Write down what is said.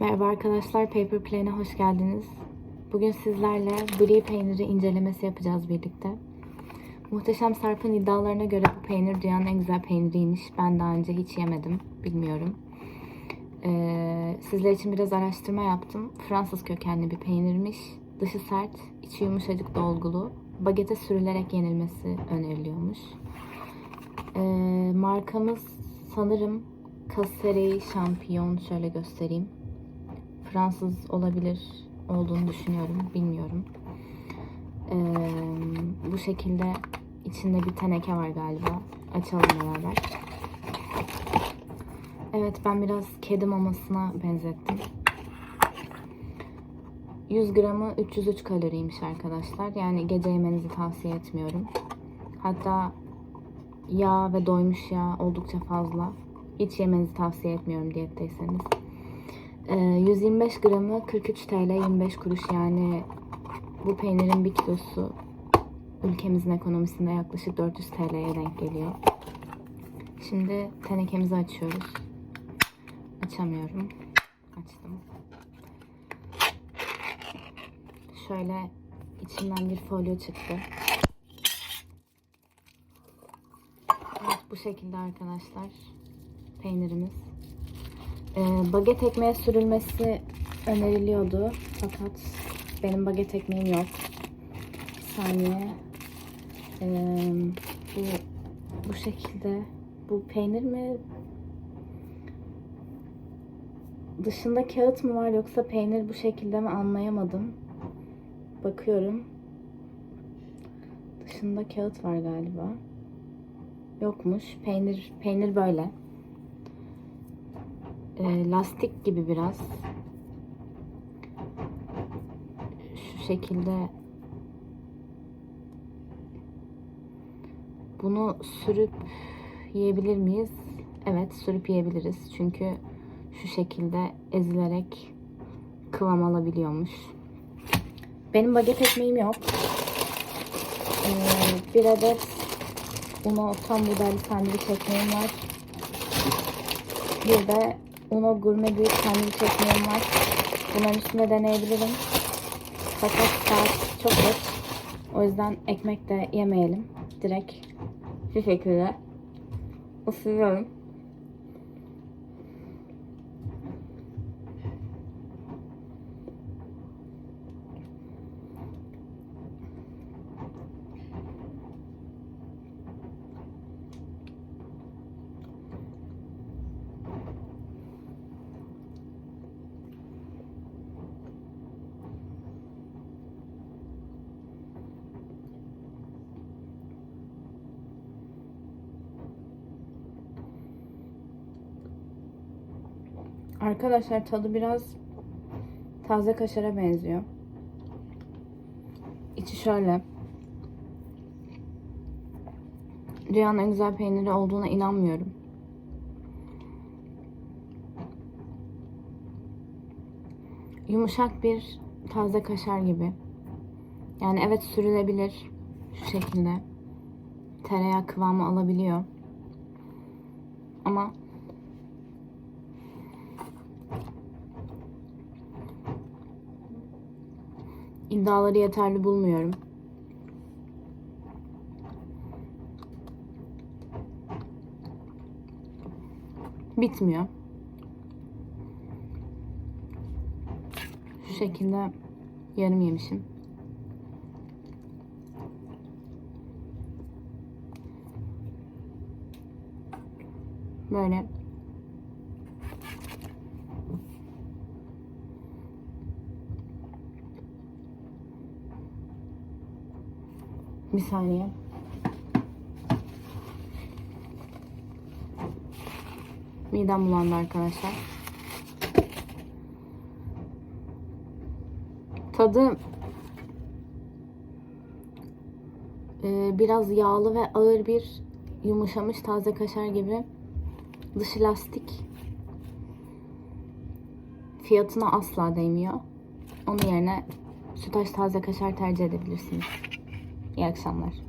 Merhaba arkadaşlar, Paper Plane'e hoş geldiniz. Bugün sizlerle brie peyniri incelemesi yapacağız birlikte. Muhteşem Sarp'ın iddialarına göre bu peynir dünyanın en güzel peyniriymiş. Ben daha önce hiç yemedim, bilmiyorum. Ee, sizler için biraz araştırma yaptım. Fransız kökenli bir peynirmiş. Dışı sert, içi yumuşacık dolgulu. Bagete sürülerek yenilmesi öneriliyormuş. Ee, markamız sanırım Casserie Champion. Şöyle göstereyim. Fransız olabilir olduğunu düşünüyorum. Bilmiyorum. Ee, bu şekilde içinde bir teneke var galiba. Açalım beraber. Evet ben biraz kedi mamasına benzettim. 100 gramı 303 kaloriymiş arkadaşlar. Yani gece yemenizi tavsiye etmiyorum. Hatta yağ ve doymuş yağ oldukça fazla. Hiç yemenizi tavsiye etmiyorum diyetteyseniz. Ee, 125 gramı 43 TL 25 kuruş yani bu peynirin bir kilosu ülkemizin ekonomisinde yaklaşık 400 TL'ye denk geliyor. Şimdi tenekemizi açıyoruz. Açamıyorum. Açtım. Şöyle içinden bir folyo çıktı. Evet bu şekilde arkadaşlar peynirimiz. Ee, baget ekmeğe sürülmesi öneriliyordu. Fakat benim baget ekmeğim yok. Bir saniye. Ee, bu, bu şekilde. Bu peynir mi? Dışında kağıt mı var yoksa peynir bu şekilde mi anlayamadım. Bakıyorum. Dışında kağıt var galiba. Yokmuş. Peynir peynir böyle. Ee, lastik gibi biraz. Şu şekilde bunu sürüp yiyebilir miyiz? Evet, sürüp yiyebiliriz. Çünkü şu şekilde ezilerek kıvam alabiliyormuş. Benim baget ekmeğim yok. Ee, bir adet Uno tam buğdaylı sandviç ekmeğim var. Bir de Uno gurme büyük sandviç ekmeğim var. Bunların üstünde deneyebilirim. Fakat saat çok geç. O yüzden ekmek de yemeyelim. Direkt şu şekilde ısırıyorum. Arkadaşlar tadı biraz taze kaşara benziyor. İçi şöyle. Dünyanın en güzel peyniri olduğuna inanmıyorum. Yumuşak bir taze kaşar gibi. Yani evet sürülebilir şu şekilde. Tereyağı kıvamı alabiliyor. Ama iddiaları yeterli bulmuyorum. Bitmiyor. Şu şekilde yarım yemişim. Böyle Bir saniye. Midem bulandı arkadaşlar. Tadı e, biraz yağlı ve ağır bir yumuşamış taze kaşar gibi. Dışı lastik. Fiyatına asla değmiyor. Onun yerine sütaş taze kaşar tercih edebilirsiniz. İyi akşamlar.